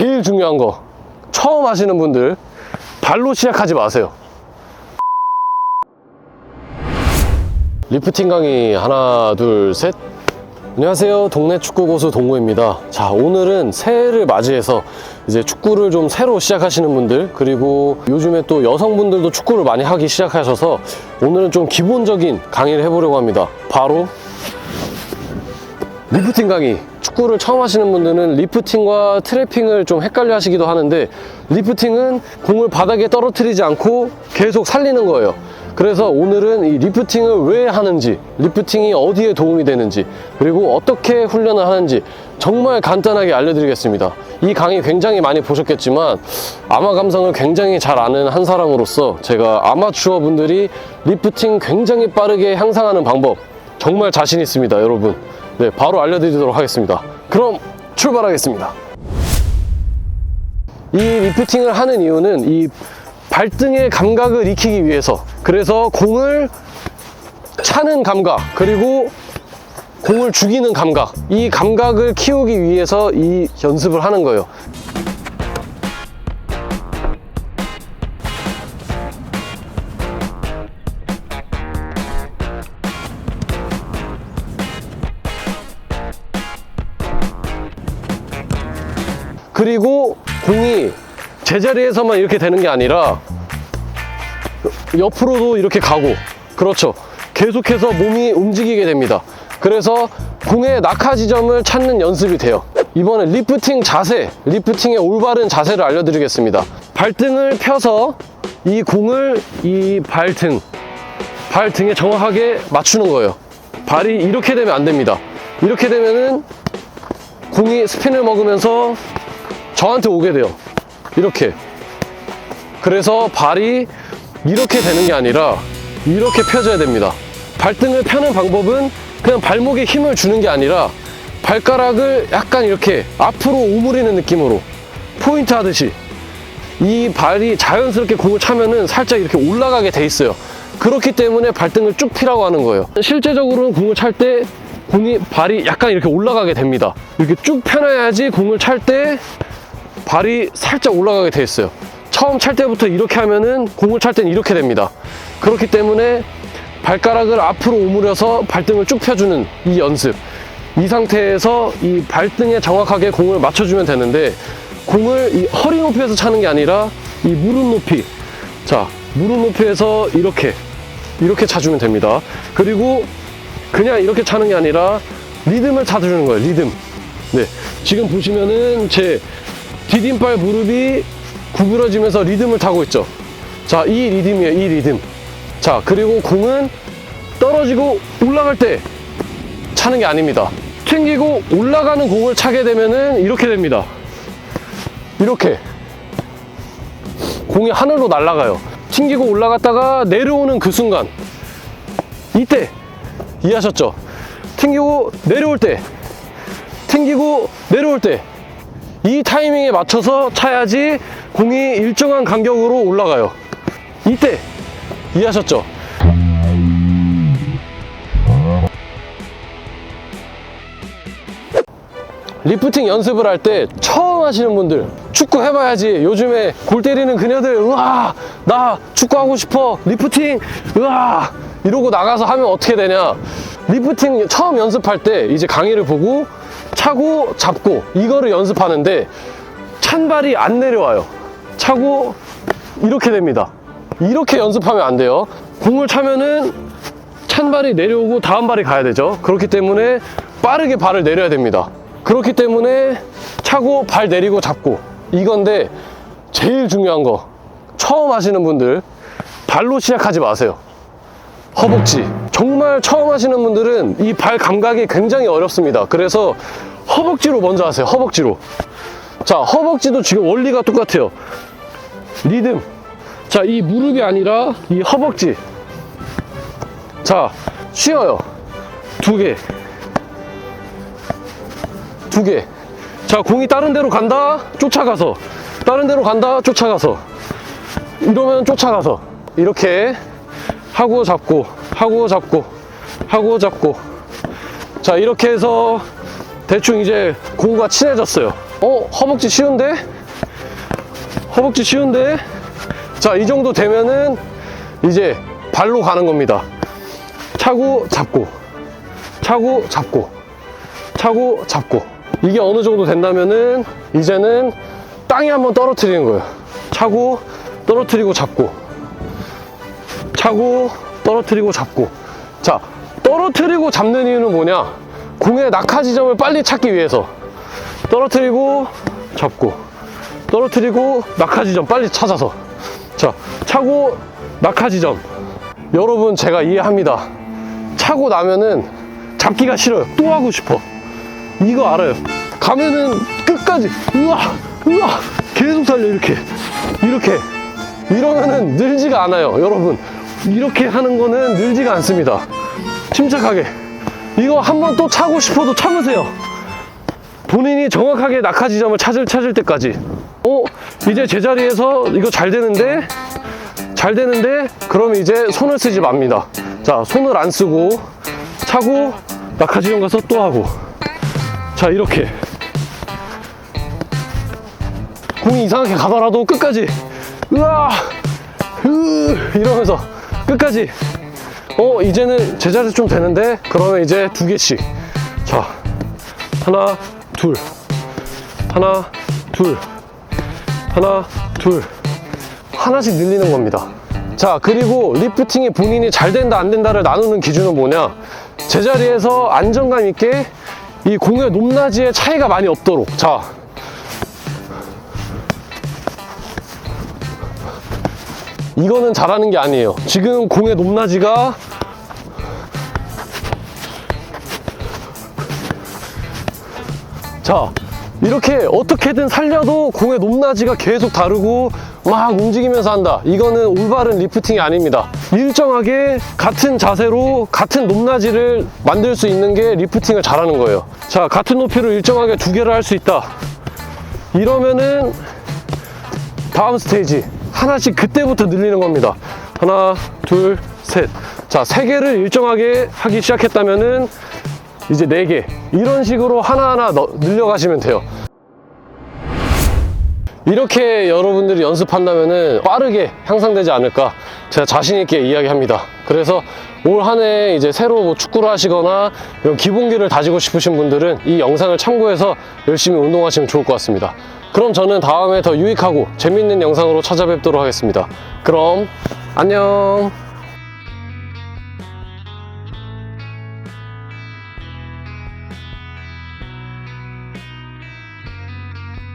제일 중요한 거 처음 하시는 분들 발로 시작하지 마세요. 리프팅 강의 하나 둘 셋. 안녕하세요. 동네 축구 고수 동구입니다. 자, 오늘은 새해를 맞이해서 이제 축구를 좀 새로 시작하시는 분들, 그리고 요즘에 또 여성분들도 축구를 많이 하기 시작하셔서 오늘은 좀 기본적인 강의를 해보려고 합니다. 바로 리프팅 강의. 축구를 처음 하시는 분들은 리프팅과 트래핑을 좀 헷갈려 하시기도 하는데 리프팅은 공을 바닥에 떨어뜨리지 않고 계속 살리는 거예요. 그래서 오늘은 이 리프팅을 왜 하는지, 리프팅이 어디에 도움이 되는지, 그리고 어떻게 훈련을 하는지 정말 간단하게 알려드리겠습니다. 이 강의 굉장히 많이 보셨겠지만 아마 감성을 굉장히 잘 아는 한 사람으로서 제가 아마추어 분들이 리프팅 굉장히 빠르게 향상하는 방법 정말 자신 있습니다, 여러분. 네, 바로 알려드리도록 하겠습니다. 그럼 출발하겠습니다. 이 리프팅을 하는 이유는 이 발등의 감각을 익히기 위해서 그래서 공을 차는 감각 그리고 공을 죽이는 감각 이 감각을 키우기 위해서 이 연습을 하는 거예요. 그리고 공이 제자리에서만 이렇게 되는 게 아니라 옆으로도 이렇게 가고 그렇죠. 계속해서 몸이 움직이게 됩니다. 그래서 공의 낙하 지점을 찾는 연습이 돼요. 이번에 리프팅 자세 리프팅의 올바른 자세를 알려드리겠습니다. 발등을 펴서 이 공을 이 발등 발등에 정확하게 맞추는 거예요. 발이 이렇게 되면 안 됩니다. 이렇게 되면은 공이 스핀을 먹으면서 저한테 오게 돼요 이렇게 그래서 발이 이렇게 되는 게 아니라 이렇게 펴져야 됩니다. 발등을 펴는 방법은 그냥 발목에 힘을 주는 게 아니라 발가락을 약간 이렇게 앞으로 오므리는 느낌으로 포인트 하듯이 이 발이 자연스럽게 공을 차면은 살짝 이렇게 올라가게 돼 있어요. 그렇기 때문에 발등을 쭉 피라고 하는 거예요. 실제적으로는 공을 찰 때 공이 발이 약간 이렇게 올라가게 됩니다. 이렇게 쭉 펴놔야지 공을 찰때 발이 살짝 올라가게 돼 있어요. 처음 찰 때부터 이렇게 하면은 공을 찰 때는 이렇게 됩니다. 그렇기 때문에 발가락을 앞으로 오므려서 발등을 쭉 펴주는 이 연습. 이 상태에서 이 발등에 정확하게 공을 맞춰주면 되는데 공을 이 허리 높이에서 차는 게 아니라 이 무릎 높이. 자, 무릎 높이에서 이렇게 이렇게 차주면 됩니다. 그리고 그냥 이렇게 차는 게 아니라 리듬을 찾아주는 거예요. 리듬. 네, 지금 보시면은 제 디딤발 무릎이 구부러지면서 리듬을 타고 있죠. 자, 이 리듬이에요, 이 리듬. 자, 그리고 공은 떨어지고 올라갈 때 차는 게 아닙니다. 튕기고 올라가는 공을 차게 되면은 이렇게 됩니다. 이렇게. 공이 하늘로 날아가요. 튕기고 올라갔다가 내려오는 그 순간. 이때. 이해하셨죠? 튕기고 내려올 때. 튕기고 내려올 때. 이 타이밍에 맞춰서 차야지 공이 일정한 간격으로 올라가요. 이때 이해하셨죠? 리프팅 연습을 할 때 처음 하시는 분들 축구 해봐야지 요즘에 골 때리는 그녀들 우와 나 축구 하고 싶어 리프팅 우와 이러고 나가서 하면 어떻게 되냐 리프팅 처음 연습할 때 이제 강의를 보고 차고 잡고 이거를 연습하는데 찬발이 안 내려와요. 차고 이렇게 됩니다. 이렇게 연습하면 안 돼요. 공을 차면은 찬발이 내려오고 다음 발이 가야 되죠. 그렇기 때문에 빠르게 발을 내려야 됩니다. 그렇기 때문에 차고 발 내리고 잡고. 이건데 제일 중요한 거 처음 하시는 분들 발로 시작하지 마세요. 허벅지. 정말 처음 하시는 분들은 이 발 감각이 굉장히 어렵습니다. 그래서 허벅지로 먼저 하세요. 허벅지로. 자, 허벅지도 지금 원리가 똑같아요. 리듬. 자, 이 무릎이 아니라 이 허벅지. 자, 쉬어요. 두 개. 두 개. 자, 공이 다른 데로 간다. 쫓아가서. 다른 데로 간다. 쫓아가서. 이러면 쫓아가서. 이렇게 하고 잡고 하고 잡고 하고 잡고 자 이렇게 해서 대충 이제 공과 친해졌어요 어, 허벅지 쉬운데? 허벅지 쉬운데? 자, 이 정도 되면은 이제 발로 가는 겁니다. 차고, 잡고, 차고, 잡고, 차고, 잡고. 이게 어느 정도 된다면은 이제는 땅에 한번 떨어뜨리는 거예요. 차고, 떨어뜨리고, 잡고. 차고, 떨어뜨리고, 잡고. 자, 떨어뜨리고 잡는 이유는 뭐냐? 공의 낙하 지점을 빨리 찾기 위해서. 떨어뜨리고, 잡고. 떨어뜨리고, 낙하 지점 빨리 찾아서. 자, 차고, 낙하 지점. 여러분, 제가 이해합니다. 차고 나면은 잡기가 싫어요. 또 하고 싶어. 이거 알아요. 가면은 끝까지, 우와, 우와, 계속 살려, 이렇게. 이렇게. 이러면은 늘지가 않아요. 여러분, 이렇게 하는 거는 늘지가 않습니다. 침착하게. 이거 한번 또 차고 싶어도 참으세요. 본인이 정확하게 낙하 지점을 찾을, 찾을 때까지. 어, 이제 제자리에서 이거 잘 되는데? 잘 되는데? 그러면 이제 손을 쓰지 맙니다. 자, 손을 안 쓰고, 차고, 낙하 지점 가서 또 하고. 자, 이렇게. 공이 이상하게 가더라도 끝까지. 으아! 으 이러면서 끝까지. 어, 이제는 제자리 좀 되는데? 그러면 이제 두 개씩. 자, 하나, 둘. 하나, 둘. 하나, 둘. 하나씩 늘리는 겁니다. 자, 그리고 리프팅이 본인이 잘 된다, 안 된다를 나누는 기준은 뭐냐? 제자리에서 안정감 있게 이 공의 높낮이의 차이가 많이 없도록. 자. 이거는 잘하는 게 아니에요. 지금 공의 높낮이가 자, 이렇게 어떻게든 살려도 공의 높낮이가 계속 다르고 막 움직이면서 한다. 이거는 올바른 리프팅이 아닙니다. 일정하게 같은 자세로 같은 높낮이를 만들 수 있는 게 리프팅을 잘하는 거예요. 자, 같은 높이로 일정하게 두 개를 할 수 있다. 이러면은 다음 스테이지 하나씩 그때부터 늘리는 겁니다. 하나, 둘, 셋. 자, 세 개를 일정하게 하기 시작했다면은 이제 네 개. 이런 식으로 하나하나 넣- 늘려가시면 돼요. 이렇게 여러분들이 연습한다면은 빠르게 향상되지 않을까 제가 자신있게 이야기합니다. 그래서 올 한 해 이제 새로 뭐 축구를 하시거나 이런 기본기를 다지고 싶으신 분들은 이 영상을 참고해서 열심히 운동하시면 좋을 것 같습니다. 그럼 저는 다음에 더 유익하고 재밌는 영상으로 찾아뵙도록 하겠습니다. 그럼 안녕.